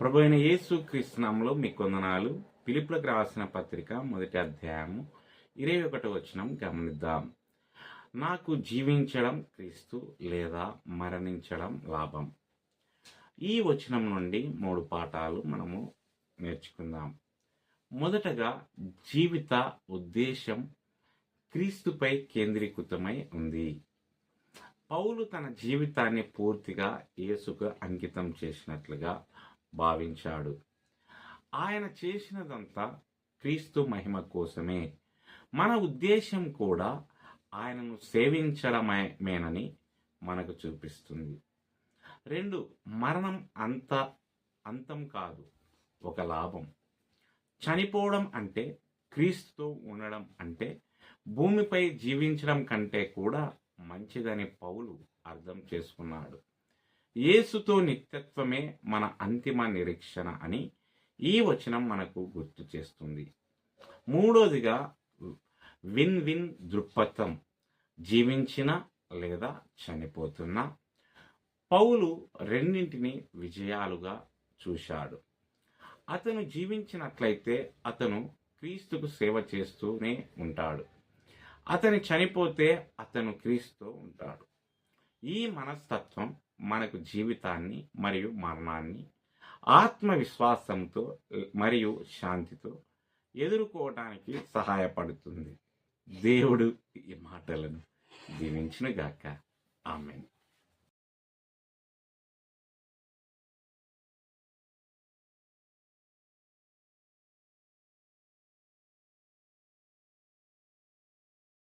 ప్రభు అయిన యేసు కృష్ణంలో మీ కొందనాలు. పిలుపులకు రాసిన పత్రిక మొదటి అధ్యాయము ఇరవై ఒకటి వచనం గమనిద్దాం. నాకు జీవించడం క్రీస్తు లేదా మరణించడం లాభం. ఈ వచనం నుండి మూడు పాఠాలు మనము నేర్చుకుందాం. మొదటగా జీవిత ఉద్దేశం క్రీస్తుపై కేంద్రీకృతమై ఉంది. పౌలు తన జీవితాన్ని పూర్తిగా యేసుకు అంకితం చేసినట్లుగా భావించాడు. ఆయన చేసినదంతా క్రీస్తు మహిమ కోసమే. మన ఉద్దేశం కూడా ఆయనను సేవించడమేనని మనకు చూపిస్తుంది. రెండు మరణం అంత అంతం కాదు ఒక లాభం. చనిపోవడం అంటే క్రీస్తుతో ఉండడం అంటే భూమిపై జీవించడం కంటే కూడా మంచిదని పౌలు అర్థం చేసుకున్నాడు. యేసుతో నిత్యత్వమే మన అంతిమ నిరీక్షణ అని ఈ వచనం మనకు గుర్తు చేస్తుంది. మూడోదిగా విన్ విన్ దృక్పథం జీవించిన లేదా చనిపోతున్న. పౌలు రెండింటిని విజయాలుగా చూశాడు. అతను జీవించినట్లయితే అతను క్రీస్తుకు సేవ చేస్తూనే ఉంటాడు. అతను చనిపోతే అతను క్రీస్తు ఉంటాడు. ఈ మనస్తత్వం మనకు జీవితాన్ని మరియు మరణాన్ని ఆత్మవిశ్వాసంతో మరియు శాంతితో ఎదుర్కోవడానికి సహాయపడుతుంది. దేవుడు ఈ మాటలను దీవించునుగాక. ఆమెను.